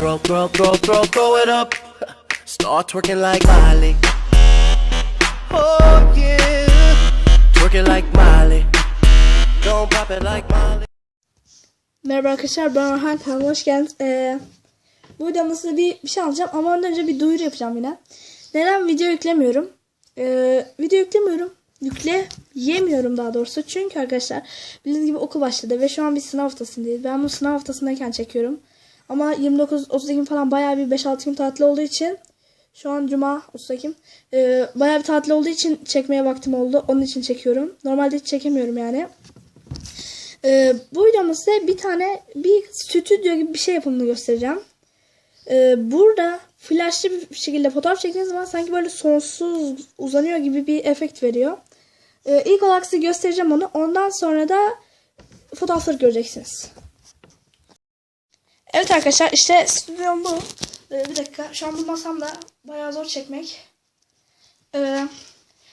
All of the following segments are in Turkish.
Throw, throw, throw, throw, throw it up. Start twerking like Miley. Oh yeah. Twerking like Miley. Don't pop it like Miley. Merhaba arkadaşlar ben Orhan kanalıma hoş geldiniz. Ee, bu videomda size bir, bir şey alacağım ama ondan önce bir duyuru yapacağım yine. Neden video yüklemiyorum? Ee, video yüklemiyorum. Yükle yemiyorum daha doğrusu. Çünkü arkadaşlar bildiğiniz gibi okul başladı ve şu an bir sınav haftasındayız. Ben bu sınav haftasındayken çekiyorum. Ama 29-30 Ekim falan bayağı bir 5-6 gün tatil olduğu için şu an Cuma 30 Ekim. Ee, bayağı bir tatil olduğu için çekmeye vaktim oldu. Onun için çekiyorum. Normalde hiç çekemiyorum yani. Ee, bu videomda size bir tane bir stüdyo gibi bir şey yapımını göstereceğim. Ee, burada flashlı bir şekilde fotoğraf çektiğiniz zaman sanki böyle sonsuz uzanıyor gibi bir efekt veriyor. Ee, ilk olarak size göstereceğim onu. Ondan sonra da fotoğrafları göreceksiniz. Evet arkadaşlar işte stüdyom bu. Ee, bir dakika şu an bu masamda bayağı zor çekmek. Ee,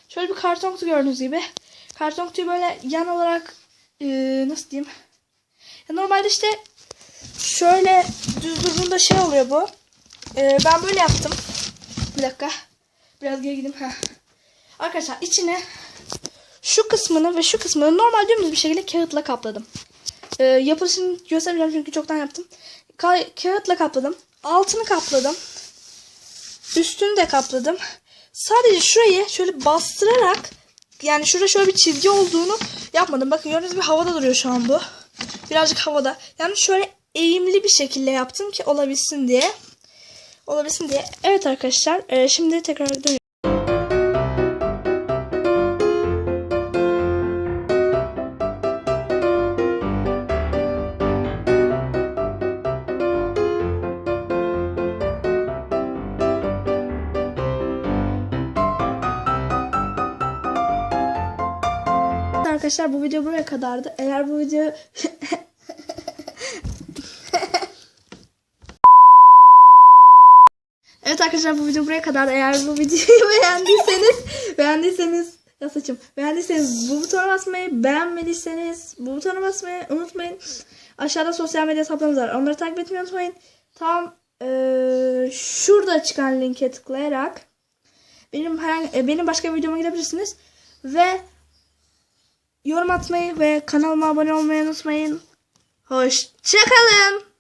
şöyle bir karton kutu gördüğünüz gibi. Karton kutuyu böyle yan olarak ee, nasıl diyeyim? Ya normalde işte şöyle düz durduğunda şey oluyor bu. Ee, ben böyle yaptım. Bir dakika. Biraz geri gideyim. Heh. Arkadaşlar içine şu kısmını ve şu kısmını normal dümdüz bir şekilde kağıtla kapladım. Ee, yapılışını göstermeyeceğim çünkü çoktan yaptım. Ka- kağıtla kapladım. Altını kapladım. Üstünü de kapladım. Sadece şurayı şöyle bastırarak yani şurada şöyle bir çizgi olduğunu yapmadım. Bakın gördüğünüz gibi havada duruyor şu an bu. Birazcık havada. Yani şöyle eğimli bir şekilde yaptım ki olabilsin diye. Olabilsin diye. Evet arkadaşlar. e, şimdi tekrar dönüyorum. Arkadaşlar bu video buraya kadardı. Eğer bu video Evet arkadaşlar bu video buraya kadar. Eğer bu videoyu beğendiyseniz beğendiyseniz ya saçım beğendiyseniz bu butona basmayı beğenmediyseniz bu butona basmayı unutmayın. Aşağıda sosyal medya hesaplarımız var. Onları takip etmeyi unutmayın. Tam eee, şurada çıkan linke tıklayarak benim herhangi e, benim başka bir videoma gidebilirsiniz ve yorum atmayı ve kanalıma abone olmayı unutmayın. Hoşçakalın.